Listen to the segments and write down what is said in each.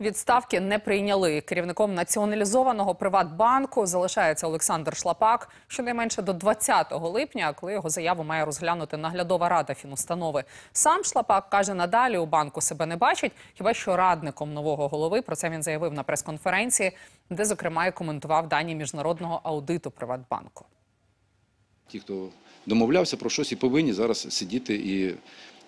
Відставки не прийняли. Керівником націоналізованого Приватбанку залишається Олександр Шлапак щонайменше до 20 липня, коли його заяву має розглянути наглядова рада фінустанови. Сам Шлапак каже, надалі у банку себе не бачить, хіба що радником нового голови. Про це він заявив на прес-конференції, де зокрема і коментував дані міжнародного аудиту Приватбанку. Ті, хто домовлявся про щось і повинні зараз сидіти і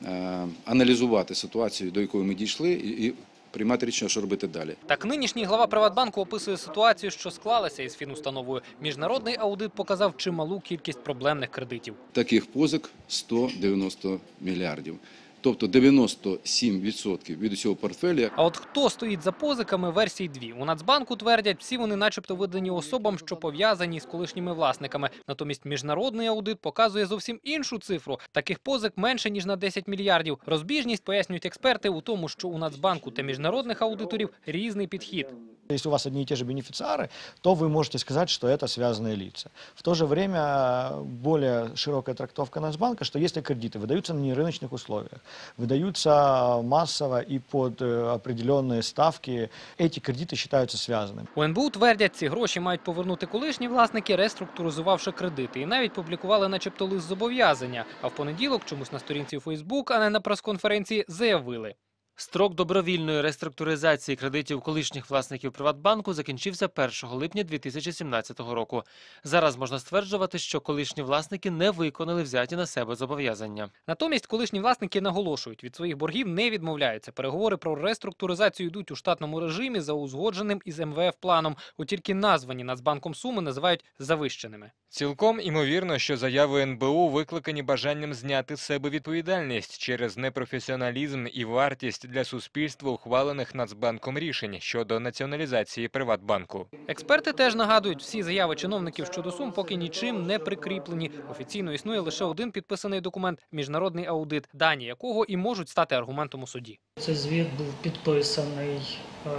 е, аналізувати ситуацію, до якої ми дійшли, і, і приймати рішення, що робити далі. Так нинішній глава Приватбанку описує ситуацію, що склалася із фінустановою. Міжнародний аудит показав чималу кількість проблемних кредитів. Таких позик 190 мільярдів. Тобто 97% від усього портфеля А от хто стоїть за позиками, версій дві. У Нацбанку твердять, всі вони начебто видані особам, що пов'язані з колишніми власниками. Натомість міжнародний аудит показує зовсім іншу цифру. Таких позик менше, ніж на 10 мільярдів. Розбіжність, пояснюють експерти, у тому, що у Нацбанку та міжнародних аудиторів різний підхід. Если у вас одни и те же бенефициары, то вы можете сказать, что это связанные лица. В то же время более широкая трактовка Нацбанка, что если кредиты выдаются на нерыночных условиях, выдаются массово и под э, определенные ставки, эти кредиты считаются связанными. У НБУ твердять, ці гроші мають повернути колишні власники, реструктуризувавши кредити. І навіть публікували начебто лист зобов'язання. А в понеділок чомусь на сторінці у Фейсбук, а не на прес-конференції, заявили. Строк добровільної реструктуризації кредитів колишніх власників Приватбанку закінчився 1 липня 2017 року. Зараз можна стверджувати, що колишні власники не виконали взяті на себе зобов'язання. Натомість колишні власники наголошують, від своїх боргів не відмовляються. Переговори про реструктуризацію йдуть у штатному режимі за узгодженим із МВФ планом. От тільки названі Нацбанком суми називають завищеними. Цілком імовірно, що заяви НБУ викликані бажанням зняти з себе відповідальність через непрофесіоналізм і вартість для суспільства ухвалених Нацбанком рішень щодо націоналізації Приватбанку. Експерти теж нагадують, всі заяви чиновників щодо сум поки нічим не прикріплені. Офіційно існує лише один підписаний документ міжнародний аудит, дані якого і можуть стати аргументом у суді. Цей звіт був підписаний е,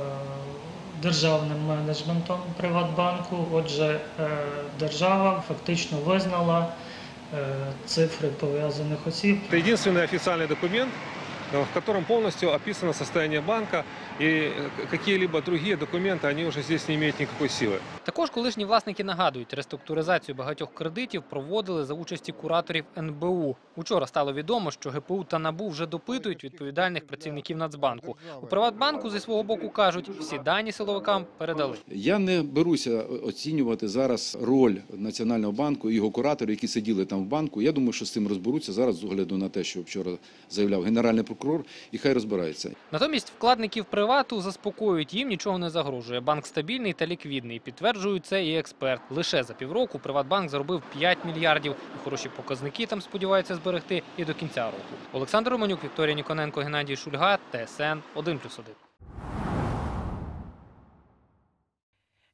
державним менеджментом Приватбанку. Отже, е, держава фактично визнала е, цифри пов'язаних осіб. Это единственный официальный документ, э, в котором полностью описано состояние банка, и э, какие-либо другие документы, они уже здесь не имеют никакой силы. Також колишні власники нагадують, реструктуризацію багатьох кредитів проводили за участі кураторів НБУ. Учора стало відомо, що ГПУ та НАБУ вже допитують відповідальних працівників Нацбанку. У Приватбанку зі свого боку кажуть, всі дані силовикам передали. Я не беруся оцінювати зараз роль Національного банку і його кураторів, які сиділи там в банку. Я думаю, що з цим розберуться зараз з огляду на те, що вчора заявляв генеральний прокурор, і хай розбираються. Натомість вкладників привату заспокоюють, їм нічого не загрожує. Банк стабільний та ліквідний. Підтверджують це і експерт. Лише за півроку Приватбанк заробив 5 мільярдів. І хороші показники там сподіваються зберегти і до кінця року. Олександр Романюк, Вікторія Ніконенко, Геннадій Шульга, ТСН 1+,1.